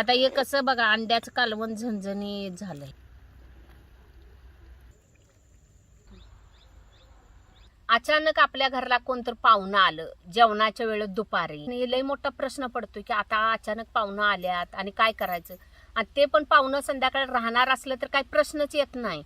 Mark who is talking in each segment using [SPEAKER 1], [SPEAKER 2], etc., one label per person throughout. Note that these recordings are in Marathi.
[SPEAKER 1] आता हे कसं बघा अंड्याचं कालवण झणझणी झालंय. अचानक आपल्या घरला कोणतर पाहुणं आलं जेवणाच्या वेळेत दुपारी. आणि लय मोठा प्रश्न पडतो की आता अचानक पाहुणं आल्यात आणि काय करायचं? आणि ते पण पाहुणं संध्याकाळी राहणार असलं तर काही प्रश्नच येत नाही.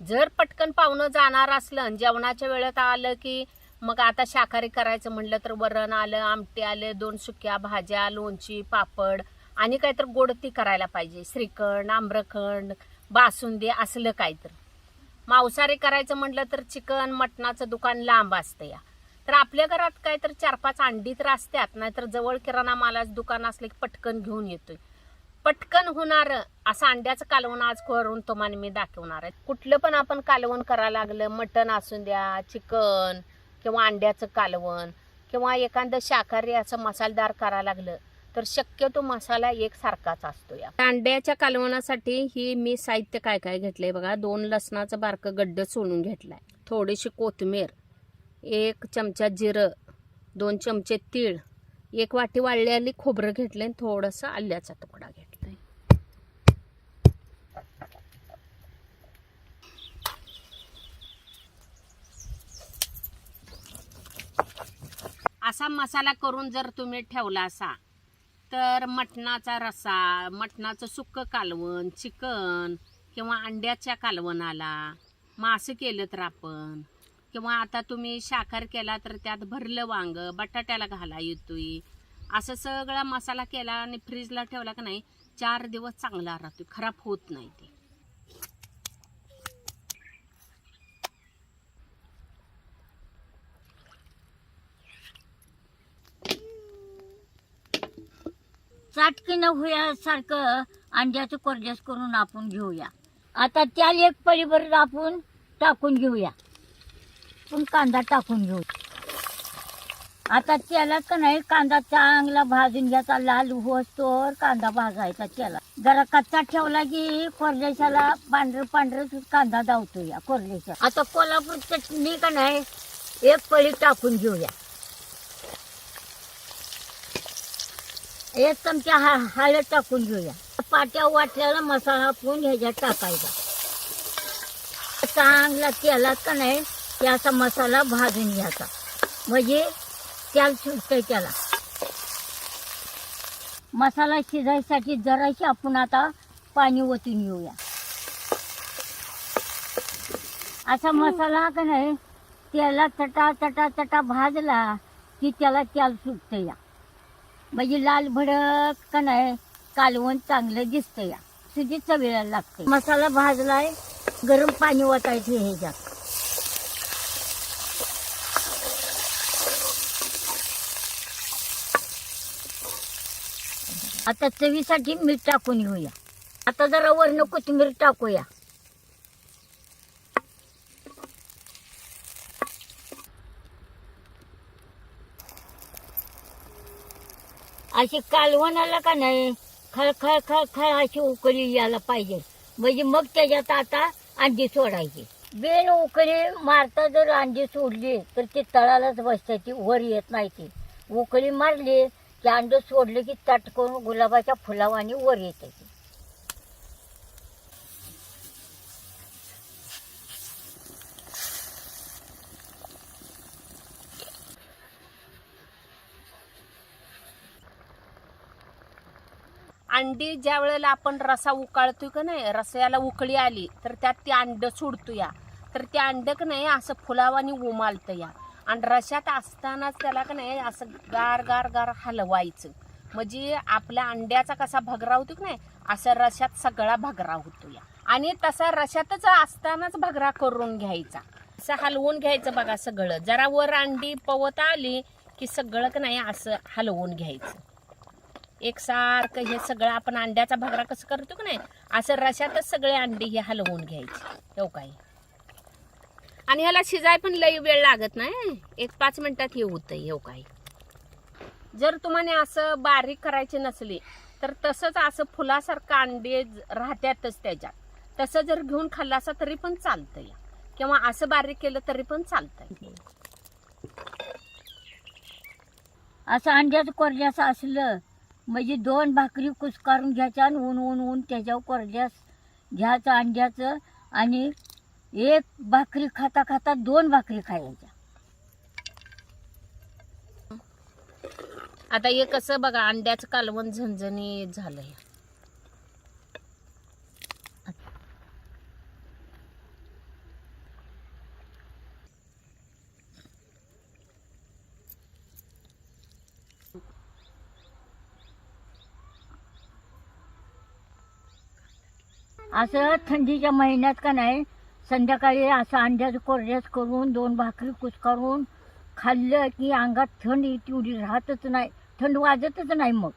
[SPEAKER 1] जर पटकन पाहुणं जाणार असलं आणि जेवणाच्या वेळेत आलं की मग आता शाकाहारी करायचं म्हणलं तर वरण आलं आमटे आले दोन सुक्या भाज्या लोणची पापड आणि काय तर गोड ती करायला पाहिजे. श्रीखंड आम्रखंड बासुंदी असलं काहीतर. मांसाहारी करायचं म्हटलं तर चिकन मटणाचं दुकान लांब असतं या. तर आपल्या घरात काय तर चार पाच अंडी तर असतात नाहीतर जवळ किराणा मालाचं दुकान असलं की पटकन घेऊन येतोय. पटकन होणार असं अंड्याचं कालवण आज करून तुम्हाला मी दाखवणार आहे. कुठलं पण आपण कालवण करायला लागलं मटण असून द्या चिकन किंवा अंड्याचं कालवण किंवा एखादं शाकाहारी असं मसालदार करायला लागलं तर शक्यतो मसाला एक सारखाच असतो या अंड्याच्या कालवणासाठी ही मी साहित्य काय काय घेतलंय बघा? दोन लसणाचं बारकं गड्ड सोडून घेतलाय. थोडीशी कोथिंबीर एक चमचा जिरं दोन चमचे तीळ एक वाटी वाळलेली खोबरं घेतलंय आणि थोडंसं आल्याचा तुकडा घेतलाय. असा मसाला करून जर तुम्ही ठेवला असा तर मटणाचा रसा मटणाचं सुक्क कालवण चिकन किंवा अंड्याच्या कालवणाला मासे केलं तर आपण. किंवा आता तुम्ही साखर केला तर त्यात भरलं वांग बटाट्याला घाला येतोय. असं सगळा मसाला केला आणि फ्रीजला ठेवला का नाही चार दिवस चांगला राहतो खराब होत नाही ते.
[SPEAKER 2] चाटकी न होयासारखं अंड्याचं कोरड्यास करून आपण घेऊया. आता त्या एक पळीभर आपण टाकून घेऊया. पण कांदा टाकून घेऊ. आता त्याला का नाही कांदा चांगला भाजून घ्यायचा लाल होतोवर कांदा भाजायचा त्याला. जरा कच्चा ठेवला की कोरड्याशाला पांढर पांढर कांदा दावतो या कोरड्याच्या. आता कोल्हापूर चटणी का नाही एक पळी टाकून घेऊया. एक चमचा हा हळद टाकून घेऊया. पाट्या वाटल्याला मसाला आपण ह्याच्यात टाकायचा. चांगला तेलात का नाही त्याचा मसाला भाजून घ्यायचा. म्हणजे तेल सुटतंय त्याला. मसाला शिजायसाठी जराशी आपण आता पाणी ओतून घेऊया. असा मसाला का नाही त्याला चटा चटा चटा भाजला की त्याला तेल सुटतं या म्हणजे लाल भडक का नाही कालवण चांगलं दिसतं या. तुझी चवीला लागते मसाला भाजलाय गरम पाणी ओतायचं ह्याच्यात आता चवीसाठी मीठ टाकून घेऊया. आता जरा वरण कोथिंबीर टाकूया. अशी कालवणाला का नाही खळ खळ खळ खळ अशी उकळी यायला पाहिजे. म्हणजे मग त्याच्यात आता अंडी सोडायची. बेन उकळी मारता जर अंडी सोडली तर ती तळालाच बसते ती वर येत नाही ती. उकळी मारली की अंड सोडलं की तटकून गुलाबाच्या फुलावानी वर येते ती
[SPEAKER 1] अंडी ज्या वेळेला आपण रसा उकाळतोय का नाही रस्याला उकळी आली तर त्यात ती अंड सोडतो या तर ते अंड का नाही असं फुलावानी उमालतं या आणि रशात असतानाच त्याला का नाही असं गार गार गार हलवायचं. म्हणजे आपल्या अंड्याचा कसा भगरा होतो की नाही असं रशात सगळा भगरा होतो या आणि तसा रशातच असतानाच भगरा करून घ्यायचा. असं हलवून घ्यायचं बघा सगळं. जरा वर अंडी पवत आली की सगळं का नाही असं हलवून घ्यायचं. एकसारखं हे सगळं आपण अंड्याचा भगरा कसं करतो की नाही? असं रशातच सगळे अंडी हे हलवून घ्यायचे. हो काही. आणि ह्याला शिजाय पण लई वेळ लागत नाही एक पाच मिनिटात हे होतं हो काही. जर तुम्हाला असं बारीक करायचे नसले तर तसंच असं फुलासारखं अंडे राहत्यातच त्याच्यात. तसं जर घेऊन खाल्ला असा तरी पण चालतं या किंवा असं बारीक केलं तरी पण चालतंय.
[SPEAKER 2] असं अंड्याचं कोरड्याचं असलं म्हणजे दोन भाकरी कुसकारून घ्यायच्या आणि ऊन ऊन ऊन त्याच्यावर कोरड्यास घ्यायचं अंड्याचं आणि एक भाकरी खाता खाता दोन भाकरी खायच्या.
[SPEAKER 1] आता हे कसं बघा अंड्याचं कालवण झणझणी आहे
[SPEAKER 2] असं थंडीच्या महिन्यात का नाही संध्याकाळी असं अंड्याचं कोरड्यास करून दोन भाकरी कुसकारून खाल्लं की अंगात थंड तेवढी राहतच नाही. थंड वाजतच नाही मग.